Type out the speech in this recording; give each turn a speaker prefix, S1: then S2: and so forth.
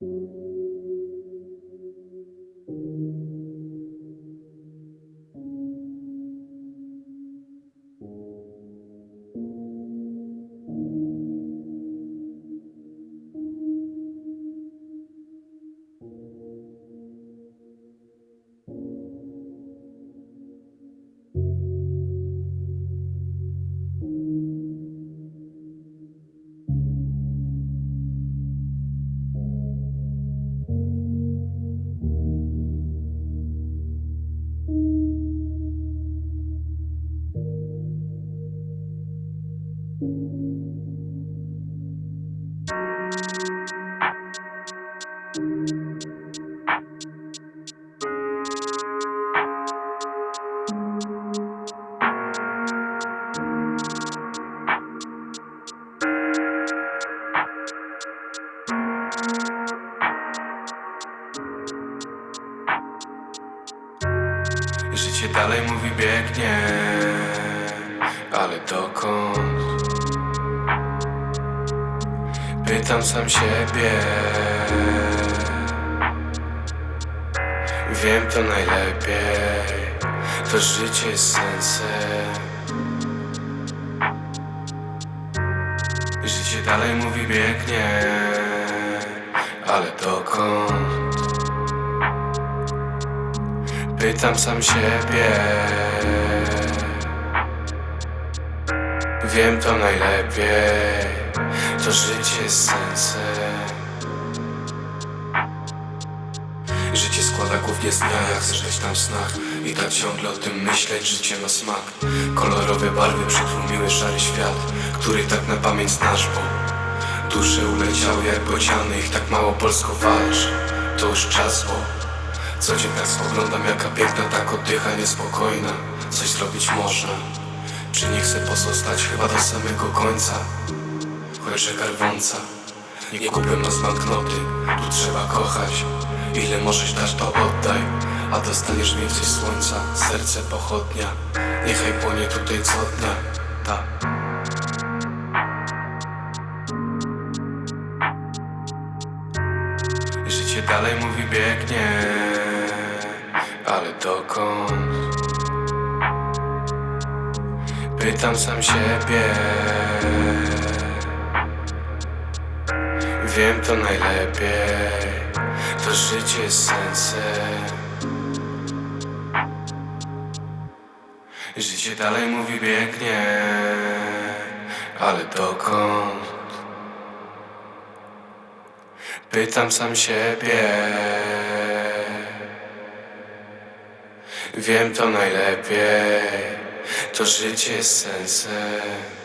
S1: Thank you. Życie dalej mówi biegnie, ale dokąd? Pytam sam siebie. Wiem to najlepiej, to życie jest sensem. Życie dalej mówi biegnie, ale dokąd? Pytam sam siebie. Wiem to najlepiej, to życie sensem. Życie składa głównie z dnia, jak zrzeć tam snach I tak ciągle o tym myśleć, życie ma smak. Kolorowe barwy przytłumiły szary świat Który tak na pamięć znasz, bo Dusze uleciały jak bociany, ich tak mało polsko walcz. To już czas, bo Co dzień tak spoglądam, jaka piękna, tak oddycha niespokojna. Coś zrobić można Czy nie chcę pozostać chyba do samego końca rzeka rwąca Nie kupię nas banknoty Tu trzeba kochać. Ile możesz dać to oddaj. A dostaniesz więcej słońca. Serce pochodnia. Niechaj płonie tutaj co dnia. Tak Życie dalej mówi biegnie. Ale dokąd? Pytam sam siebie Wiem to najlepiej. To życie jest sensem. Życie dalej mówi biegnie Ale dokąd? Pytam sam siebie. Wiem to najlepiej. To życie jest sensem